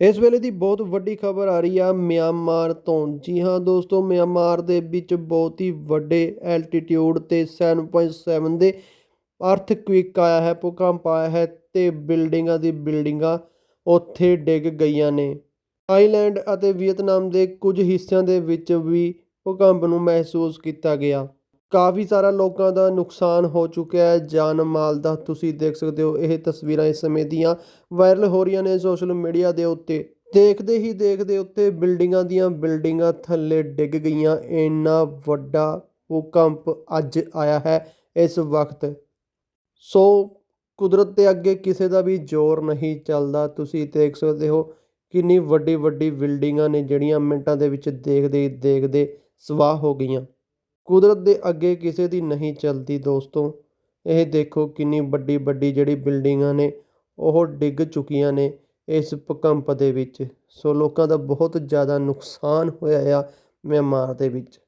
ਇਸ ਵੇਲੇ ਦੀ ਬਹੁਤ ਵੱਡੀ ਖਬਰ ਆ ਰਹੀ ਆ ਮਿਆਂਮਾਰ ਤੋਂ। ਜੀ ਹਾਂ ਦੋਸਤੋ, ਮਿਆਂਮਾਰ ਦੇ ਵਿੱਚ ਬਹੁਤ ਹੀ ਵੱਡੇ ਐਲਟੀਟਿਊਡ ਤੇ 7.7 ਦੇ ਅਰਥਕਵਿਕ ਆਇਆ ਹੈ, ਭੂਕੰਪ ਆਇਆ ਹੈ ਤੇ ਬਿਲਡਿੰਗਾਂ ਦੀ ਬਿਲਡਿੰਗਾਂ ਉੱਥੇ ਡਿੱਗ ਗਈਆਂ ਨੇ। ਥਾਈਲੈਂਡ ਅਤੇ ਵੀਅਤਨਾਮ ਦੇ ਕੁਝ ਹਿੱਸਿਆਂ ਦੇ ਵਿੱਚ ਵੀ ਭੂਕੰਪ ਨੂੰ ਮਹਿਸੂਸ ਕੀਤਾ ਗਿਆ। ਕਾਫੀ ਸਾਰਾ ਲੋਕਾਂ ਦਾ ਨੁਕਸਾਨ ਹੋ ਚੁੱਕਿਆ ਹੈ। ਜਾਨ ਮਾਲ ਦਾ ਤੁਸੀਂ ਦੇਖ ਸਕਦੇ ਹੋ, ਇਹ ਤਸਵੀਰਾਂ ਇਸ ਸਮੇਂ ਦੀਆਂ ਵਾਇਰਲ ਹੋ ਰਹੀਆਂ ਨੇ ਸੋਸ਼ਲ ਮੀਡੀਆ ਦੇ ਉੱਤੇ। ਦੇਖਦੇ ਹੀ ਦੇਖਦੇ ਉੱਤੇ ਬਿਲਡਿੰਗਾਂ ਦੀਆਂ ਬਿਲਡਿੰਗਾਂ ਥੱਲੇ ਡਿੱਗ ਗਈਆਂ। ਇੰਨਾ ਵੱਡਾ ਭੂਕੰਪ ਅੱਜ ਆਇਆ ਹੈ ਇਸ ਵਕਤ। ਸੋ ਕੁਦਰਤ ਦੇ ਅੱਗੇ ਕਿਸੇ ਦਾ ਵੀ ਜ਼ੋਰ ਨਹੀਂ ਚੱਲਦਾ। ਤੁਸੀਂ ਦੇਖ ਸਕਦੇ ਹੋ ਕਿੰਨੀ ਵੱਡੀ ਵੱਡੀ ਬਿਲਡਿੰਗਾਂ ਨੇ ਜਿਹੜੀਆਂ ਮਿੰਟਾਂ ਦੇ ਵਿੱਚ ਦੇਖਦੇ ਹੀ ਦੇਖਦੇ ਸਵਾਹ ਹੋ ਗਈਆਂ। ਕੁਦਰਤ ਦੇ ਅੱਗੇ ਕਿਸੇ ਦੀ ਨਹੀਂ ਚੱਲਦੀ ਦੋਸਤੋ। ਇਹ ਦੇਖੋ ਕਿੰਨੀ ਵੱਡੀ ਵੱਡੀ ਜਿਹੜੀ ਬਿਲਡਿੰਗਾਂ ਨੇ, ਉਹ ਡਿੱਗ ਚੁੱਕੀਆਂ ਨੇ ਇਸ ਭੂਕੰਪ ਦੇ ਵਿੱਚ। ਸੋ ਲੋਕਾਂ ਦਾ ਬਹੁਤ ਜ਼ਿਆਦਾ ਨੁਕਸਾਨ ਹੋਇਆ ਆ ਮਿਆਂਮਾਰ ਦੇ ਵਿੱਚ।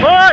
Oh!